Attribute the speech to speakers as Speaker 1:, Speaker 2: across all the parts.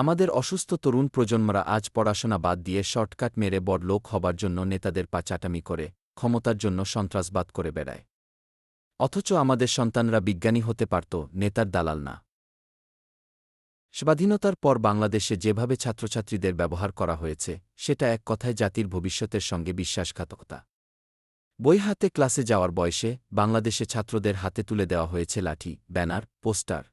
Speaker 1: আমাদের অসুস্থ তরুণ প্রজন্মরা আজ পড়াশোনা বাদ দিয়ে শর্টকাট মেরে বড় লোক হবার জন্য নেতাদের পা চাটামি করে, ক্ষমতার জন্য সন্ত্রাসবাদ করে বেড়ায়। অথচ আমাদের সন্তানরা বিজ্ঞানী হতে পারত, নেতার দালাল না। স্বাধীনতার পর বাংলাদেশে যেভাবে ছাত্রছাত্রীদের ব্যবহার করা হয়েছে, সেটা এক কথায় জাতির ভবিষ্যতের সঙ্গে বিশ্বাসঘাতকতা। বই হাতে ক্লাসে যাওয়ার বয়সে বাংলাদেশে ছাত্রদের হাতে তুলে দেওয়া হয়েছে লাঠি, ব্যানার, পোস্টার।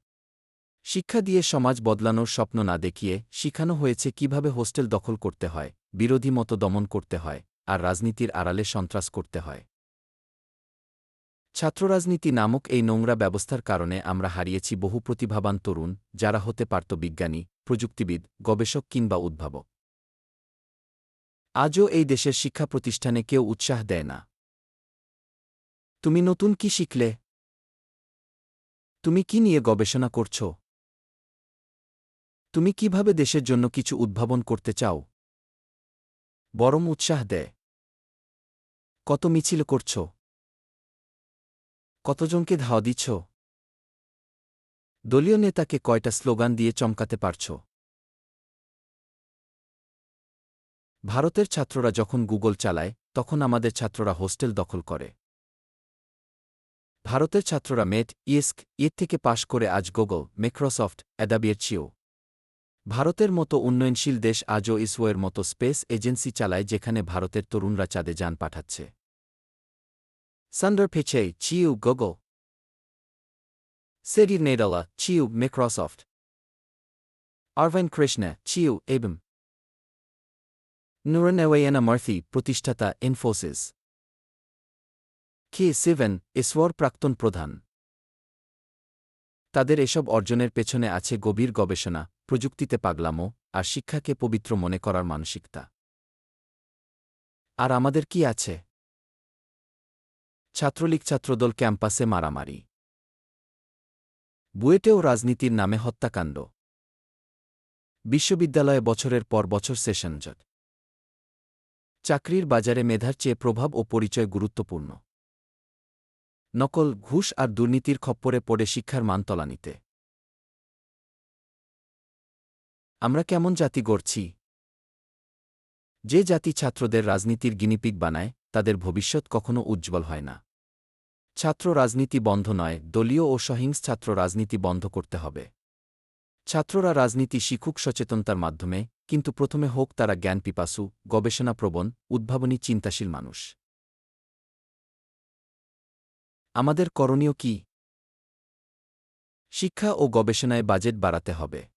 Speaker 1: শিক্ষা দিয়ে সমাজ বদলানোর স্বপ্ন না দেখিয়ে শিখানো হয়েছে কীভাবে হোস্টেল দখল করতে হয়, বিরোধী মতো দমন করতে হয়, আর রাজনীতির আড়ালে সন্ত্রাস করতে হয়। ছাত্ররাজনীতি নামক এই নোংরা ব্যবস্থার কারণে আমরা হারিয়েছি বহু প্রতিভাবান তরুণ, যারা হতে পারত বিজ্ঞানী, প্রযুক্তিবিদ, গবেষক কিংবা উদ্ভাবক। আজও এই দেশের শিক্ষা প্রতিষ্ঠানে কেউ উৎসাহ দেয় না। তুমি নতুন কি শিখলে? তুমি কি নিয়ে গবেষণা করছ? তুমি কীভাবে দেশের জন্য কিছু উদ্ভাবন করতে চাও? বরং উৎসাহ দেয়। কত মিছিল করছ? কতজনকে ধাওয়া দিচ্ছ? দলীয় নেতাকে কয়টা স্লোগান দিয়ে চমকাতে পারছ? ভারতের ছাত্ররা যখন গুগল চালায়, তখন আমাদের ছাত্ররা হোস্টেল দখল করে। ভারতের ছাত্ররা মেট, ইস্ক, ইয়ের থেকে পাশ করে আজ গুগল, মাইক্রোসফট অ্যাডাবিয়ের চেয়েও ভারতের মতো উন্নয়নশীল দেশ আজও ইসরোয়ের মতো স্পেস এজেন্সি চালায় যেখানে ভারতের তরুণরা চাঁদে যান পাঠাচ্ছে। সান্ডার পেছে চিউ গুগল সেরি Nadella CEO Microsoft Arvind Krishna CEO এবং নুরনেওয়েনা মার্থি প্রতিষ্ঠাতা ইনফোসিস কে সিভেন ইসওয়ার প্রাক্তন প্রধান তাদের এসব অর্জনের পেছনে আছে গভীর গবেষণা প্রযুক্তিতে পাগলামো আর শিক্ষাকে পবিত্র মনে করার মানসিকতা। আর আমাদের কি আছে? ছাত্রলীগ ছাত্রদল ক্যাম্পাসে মারামারি। বুয়েটেও রাজনীতির নামে হত্যাকাণ্ড। বিশ্ববিদ্যালয়ে বছরের পর বছর সেশনজট চাকরির বাজারে মেধার চেয়ে প্রভাব ও পরিচয় গুরুত্বপূর্ণ। নকল, ঘুষ আর দুর্নীতির খপ্পরে পড়ে শিক্ষার মান আমরা কেমন জাতি গড়ছি? যে জাতি ছাত্রদের রাজনীতির গিনিপিক বানায়, তাদের ভবিষ্যৎ কখনো উজ্জ্বল হয় না। ছাত্র রাজনীতি বন্ধ নয়, দলীয় ও সহিংস ছাত্র রাজনীতি বন্ধ করতে হবে। ছাত্ররা রাজনীতি শিক্ষুক সচেতনতার মাধ্যমে, কিন্তু প্রথমে হোক তারা জ্ঞান পিপাসু গবেষণাপ্রবণ, উদ্ভাবনী চিন্তাশীল মানুষ। আমাদের করণীয় কি? শিক্ষা ও গবেষণায় বাজেট বাড়াতে হবে।